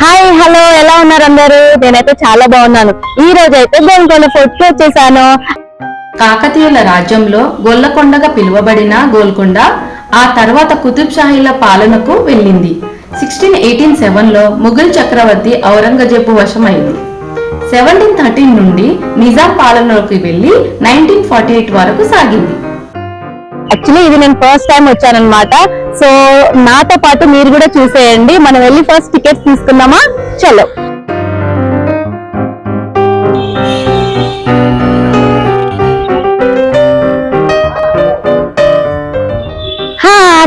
Hi hello ఎలా ఉన్నారు అందరూ? నేనైతే చాలా బాగున్నాను. ఈ రోజు అయితే గోల్కొండ ఫోర్ట్కి వచ్చేసాను. కాకతీయుల రాజ్యంలో గొల్లకొండగా పిలువబడిన గోల్కొండ ఆ తర్వాత కుతుబ్ షాహీల పాలనకు వెళ్ళింది. సిక్స్టీన్ ఎయిటీన్ సెవెన్లో ముఘల్ చక్రవర్తి ఔరంగజేబు వశమైంది. సెవెంటీన్ థర్టీన్ నుండి నిజాం పాలనలోకి వెళ్ళి నైన్టీన్ ఫార్టీ ఎయిట్ వరకు సాగింది. యాక్చువల్లీ ఇది నేను ఫస్ట్ టైం వచ్చానమాట సో నాతో పాటు మీరు కూడా చూసేయండి. మనం వెళ్ళి ఫస్ట్ టికెట్స్ తీసుకుందామా? చలో.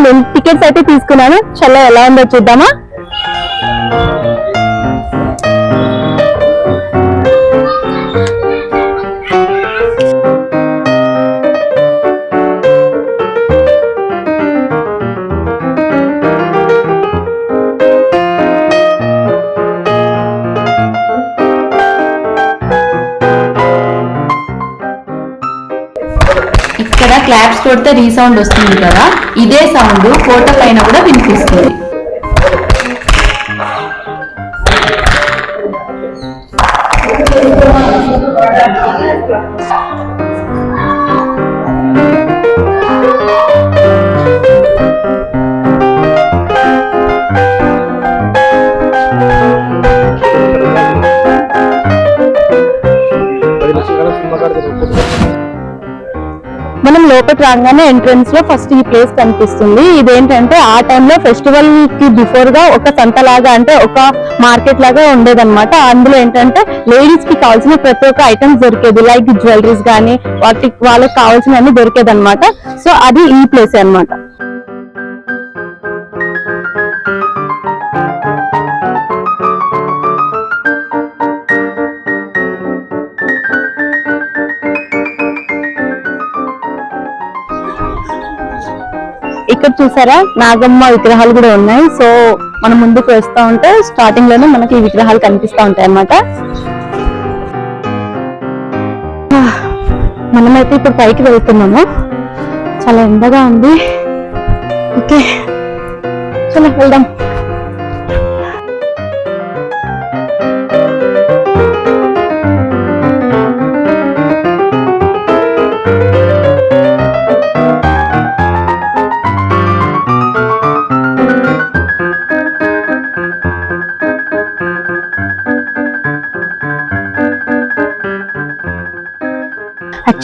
నేను టికెట్స్ అయితే తీసుకున్నాను. చలో ఎలా ఉందో చూద్దామా? కొడితే క్లాప్స్ కొడితే రీసౌండ్ వస్తుంది కదా ఇదే సౌండ్ కోట పైన కూడా వినిపిస్తుంది. మనం లోపలికి రాగానే ఎంట్రన్స్లో ఫస్ట్ ఈ ప్లేస్ కనిపిస్తుంది. ఇదేంటంటే ఆ టైంలో ఫెస్టివల్కి బిఫోర్గా ఒక సంత లాగా అంటే ఒక మార్కెట్ లాగా ఉండేదన్నమాట. అందులో ఏంటంటే లేడీస్కి కావాల్సిన ప్రతి ఒక్క ఐటమ్స్ దొరికేది. లైక్ జ్యువెలరీస్ కానీ వాటికి వాళ్ళకి కావాల్సినవన్నీ దొరికేది అనమాట సో అది ఈ ప్లేస్ అన్నమాట. ఇక్కడ చూసారా? నాగమ్మ విగ్రహాలు కూడా ఉన్నాయి. సో మనం ముందుకు వస్తా ఉంటే స్టార్టింగ్లోనే మనకి ఈ విగ్రహాలు కనిపిస్తా ఉంటాయి అన్నమాట. మనమైతే ఇప్పుడు పైకి వెళ్తున్నాము. చాలా ఎండగా ఉంది. ఓకే. చాలా వెళ్దాం.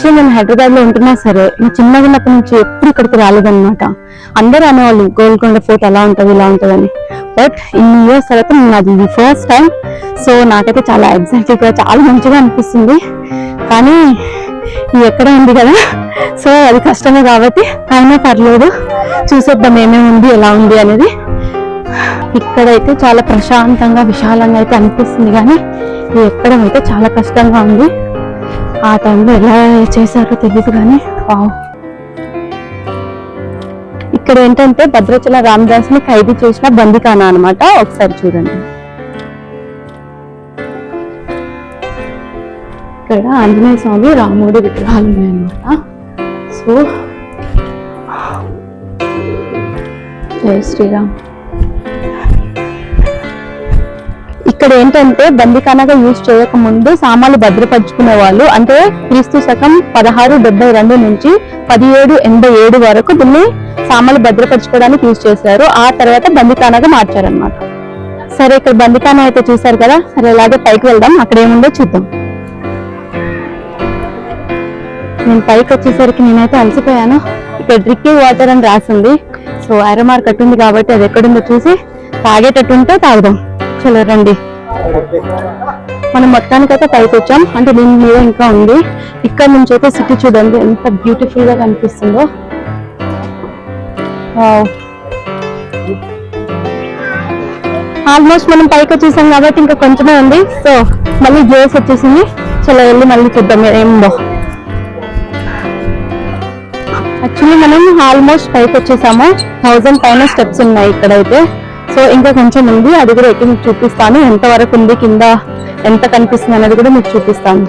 యాక్చువల్లీ నేను హైదరాబాద్లో ఉంటున్నా సరే నేను చిన్నగా ఉన్నప్పటి నుంచి ఎప్పుడు ఇక్కడికి రాలేదన్నమాట. అందరూ అనేవాళ్ళు గోల్కొండ ఫోర్ట్ అలా ఉంటుంది ఇలా ఉంటుందని. అని బట్ ఇన్ని ఇయర్స్ తర్వాత నేను అది ఫస్ట్ టైం సో నాకైతే చాలా ఎగ్జైటింగ్గా చాలా మంచిగా అనిపిస్తుంది. కానీ ఇది ఎక్కడ ఉంది కదా సో అది కష్టమే కాబట్టి అయినా పర్లేదు చూసేద్దాం ఏమేమి ఉంది ఎలా ఉంది అనేది. ఇక్కడైతే చాలా ప్రశాంతంగా విశాలంగా అయితే అనిపిస్తుంది కానీ ఇది ఎక్కడం అయితే చాలా కష్టంగా ఉంది. ఆ టైంలో ఎలా చేశారో తెలియదు కానీ వావ్. ఇక్కడ ఏంటంటే భద్రాచల రామదాస్ని ఖైదీ చేసిన బందికానా అనమాట ఒకసారి చూడండి. ఇక్కడ ఆంజనేయ స్వామి రాముడి విగ్రహాలు ఉన్నాయన్నమాట. సో జై శ్రీరామ్. ఇక్కడ ఏంటంటే బందికానగా యూజ్ చేయక ముందు సామాన్లు భద్రపరుచుకునే వాళ్ళు అంటే క్రీస్తు శకం పదహారు డెబ్బై రెండు నుంచి పదిహేడు ఎనభై ఏడు వరకు దీన్ని సామాన్లు భద్రపరచుకోవడానికి యూజ్ చేశారు. ఆ తర్వాత బందికానగా మార్చారనమాట సరే ఇక్కడ బందికాన అయితే చూసారు కదా? సరే ఇలాగే పైకి వెళ్దాం. అక్కడ ఏముందో చూద్దాం. నేను పైకి వచ్చేసరికి నేనైతే అలసిపోయాను. ఇక్కడ డ్రిక్కింగ్ వాటర్ అని రాసింది. సో ఐరమార్ కట్టుంది కాబట్టి అది ఎక్కడుందో చూసి తాగేటట్టు ఉంటే తాగుదాం. చలో రండి. మనం మొత్తానికైతే పైకి వచ్చాం. అంటే దీని మీద ఇంకా ఉంది. ఇక్కడ నుంచి అయితే సిటీ చూడండి ఎంత బ్యూటిఫుల్గా కనిపిస్తుందో. ఆల్మోస్ట్ మనం పైకి వచ్చేసాం కాబట్టి ఇంకా కొంచెమే ఉంది. సో మళ్ళీ జోస్ వచ్చేసింది. చలో వెళ్ళి మళ్ళీ చూద్దాం ఏముందో యాక్చువల్లీ మనం ఆల్మోస్ట్ పైకి వచ్చేసాము. థౌజండ్ పైన స్టెప్స్ ఉన్నాయి ఇక్కడైతే. సో ఇంకా కొంచెం ఉంది అది కూడా ఎక్కి మీకు చూపిస్తాను. ఎంత వరకు ఉంది కింద ఎంత కనిపిస్తుంది అనేది కూడా మీకు చూపిస్తాను.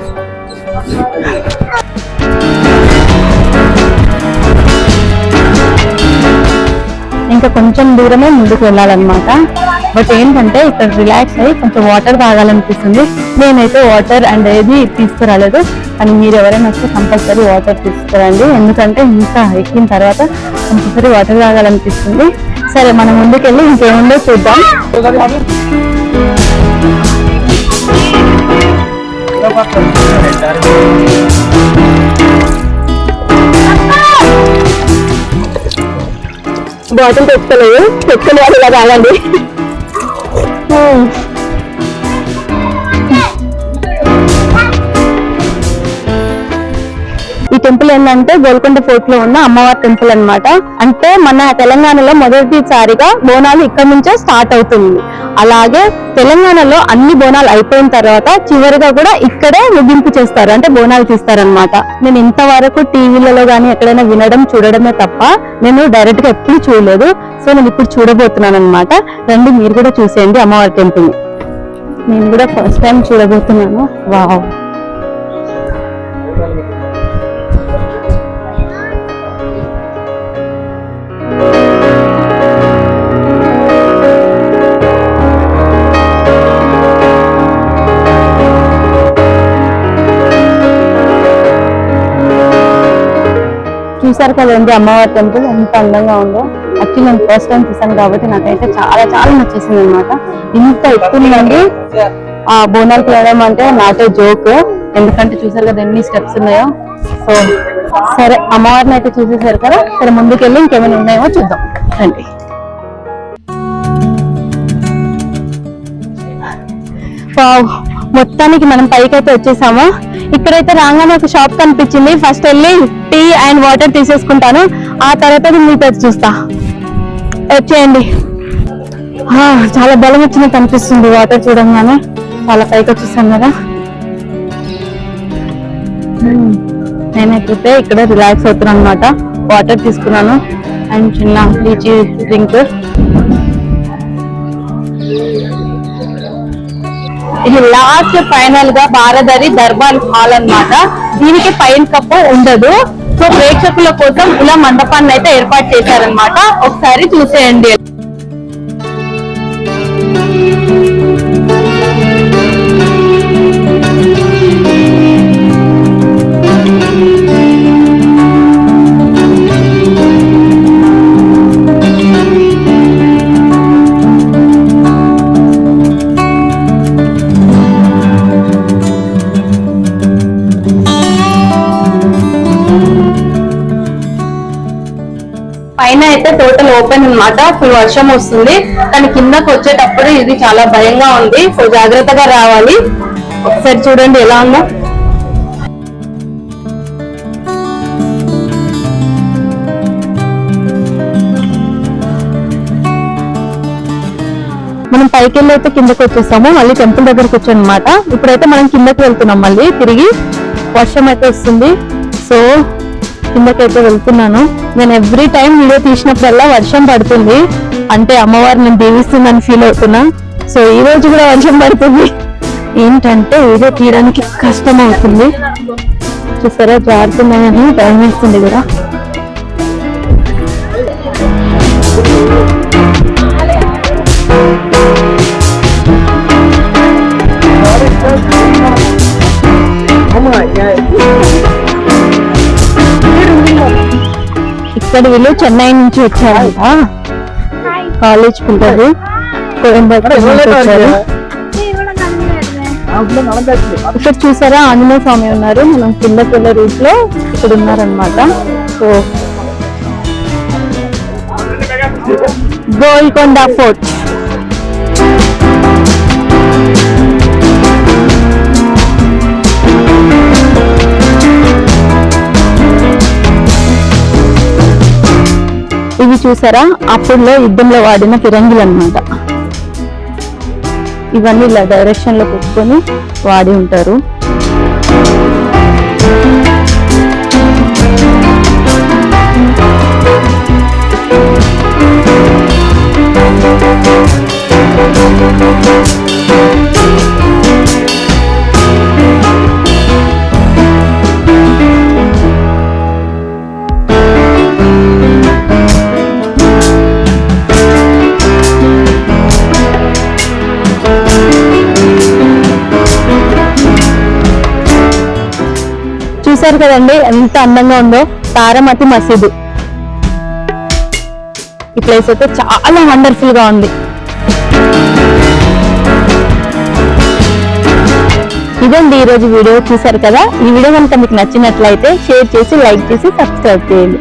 ఇంకా కొంచెం దూరమే ముందుకు వెళ్ళాలన్నమాట. బట్ ఏంటంటే ఇక్కడ రిలాక్స్ అయ్యి కొంచెం వాటర్ తాగాలనిపిస్తుంది. నేనైతే వాటర్ అండ్ ఏది తీసుకురాలేదు. కానీ మీరు ఎవరైనా వస్తే కంపల్సరీ వాటర్ తీసుకురండి. ఎందుకంటే ఇంకా ఎక్కిన తర్వాత కంపల్సరీ వాటర్ తాగాలనిపిస్తుంది. సరే మనం ముందుకెళ్ళి ఇంకేముందో చూద్దాం. బాటిల్ తెచ్చుకోలేదు. తెచ్చుకుని వాళ్ళు ఇలా టెంపుల్ ఏంటంటే గోల్కొండ ఫోర్ట్లో ఉన్న అమ్మవారి టెంపుల్ అనమాట అంటే మన తెలంగాణలో మొదటిసారిగా బోనాలు ఇక్కడ నుంచే స్టార్ట్ అవుతుంది. అలాగే తెలంగాణలో అన్ని బోనాలు అయిపోయిన తర్వాత చివరిగా కూడా ఇక్కడే ముగింపు చేస్తారు. అంటే బోనాలు తీస్తారనమాట నేను ఇంతవరకు టీవీలలో కానీ ఎక్కడైనా వినడం చూడడమే తప్ప నేను డైరెక్ట్గా ఎప్పుడు చూడలేదు. సో నేను ఇప్పుడు చూడబోతున్నాను అనమాట రండి మీరు కూడా చూసేయండి అమ్మవారి టెంపుల్. నేను కూడా ఫస్ట్ టైం చూడబోతున్నాను. వావ్. చూసారు కదండి అమ్మవారి టెంపుల్ ఎంత అందంగా ఉందో. యాక్చువల్లీ నేను ఫస్ట్ టైం చూసాను కాబట్టి నాకైతే చాలా చాలా నచ్చేసింది అనమాట ఇంత ఎత్తుందండి ఆ బోనాలు తీయడం అంటే నాటే జోక్. ఎందుకంటే చూసారు కదా ఎన్ని స్టెప్స్ ఉన్నాయో. సో సరే అమ్మవారిని అయితే చూసేసారు కదా. సరే ముందుకెళ్ళి ఇంకేమైనా ఉన్నాయేమో చూద్దాం. అండి వావ్. మొత్తానికి మనం పైకి అయితే వచ్చేసాము. ఇక్కడైతే రాగానే ఒక షాప్ కనిపించింది. ఫస్ట్ వెళ్ళి టీ అండ్ వాటర్ తీసేసుకుంటాను. ఆ తర్వాత మీతో చూస్తా. వచ్చేయండి చాలా బలం వచ్చినట్టు అనిపిస్తుంది వాటర్ చూడంగానే. చాలా పైకి వచ్చేసాం కదా. నేనైతే ఇక్కడ రిలాక్స్ అవుతున్నాను అనమాట వాటర్ తీసుకున్నాను. అండ్ చిన్న లీచీ డ్రింక్. ఇది లాస్ట్ ఫైనల్గా బారదరి దర్బార్ హాల్ అన్నమాట. దీనికి పైన కప్పు ఉండదు. సో ప్రేక్షకుల కోసం ఇలా మండపాన్ని అయితే ఏర్పాటు చేశారనమాట ఒకసారి చూసేయండి. పైన అయితే టోటల్ ఓపెన్ అన్నమాట. ఫుల్ వర్షం వస్తుంది. కానీ కిందకు వచ్చేటప్పుడు ఇది చాలా భయంగా ఉంది. సో జాగ్రత్తగా రావాలి. ఒకసారి చూడండి ఎలా ఉందో. మనం పైకి వెళ్ళి అయితే కిందకి వచ్చేసాము. మళ్ళీ టెంపుల్ దగ్గరకు వచ్చాం అనమాట ఇప్పుడైతే మనం కిందకి వెళ్తున్నాం మళ్ళీ. తిరిగి వర్షం అయితే వస్తుంది. సో కిందకైతే వెళ్తున్నాను. నేను ఎవ్రీ టైం వీడియో తీసినప్పుడల్లా వర్షం పడుతుంది. అంటే అమ్మవారు నేను దీవిస్తుందని ఫీల్ అవుతున్నా. సో ఈ రోజు కూడా వర్షం పడుతుంది. ఏంటంటే ఏదో తీయడానికి కష్టం అవుతుంది. చూసారా? జారుతున్నాయని భయం వేస్తుంది కూడా ఇక్కడ వీళ్ళు చెన్నై నుంచి వచ్చారంట కాలేజ్ పిల్లలు కోయంబత్తూర్ నుంచి వచ్చారు. ఇక్కడ చూసారా? ఆంజనేయ స్వామి ఉన్నారు. మనం కిందకి వెళ్ళే రూట్లో ఇక్కడ ఉన్నారనమాట సో గోల్కొండ ఫోర్ట్. ఇవి చూసారా అప్పుడులో యుద్ధంలో వాడిన ఫిరంగులు అనమాట ఇవన్నీ ఇలా డైరెక్షన్లో పెట్టుకొని వాడి ఉంటారు Thank you. చూశారు కదండి ఎంత అందంగా ఉందో. తారమతి మసీదు. ఈ ప్లేస్ అయితే చాలా వండర్ఫుల్గా ఉంది. ఇదండి ఈ రోజు వీడియో చూసారు కదా? ఈ వీడియో కనుక మీకు నచ్చినట్లయితే షేర్ చేసి లైక్ చేసి సబ్స్క్రైబ్ చేయండి.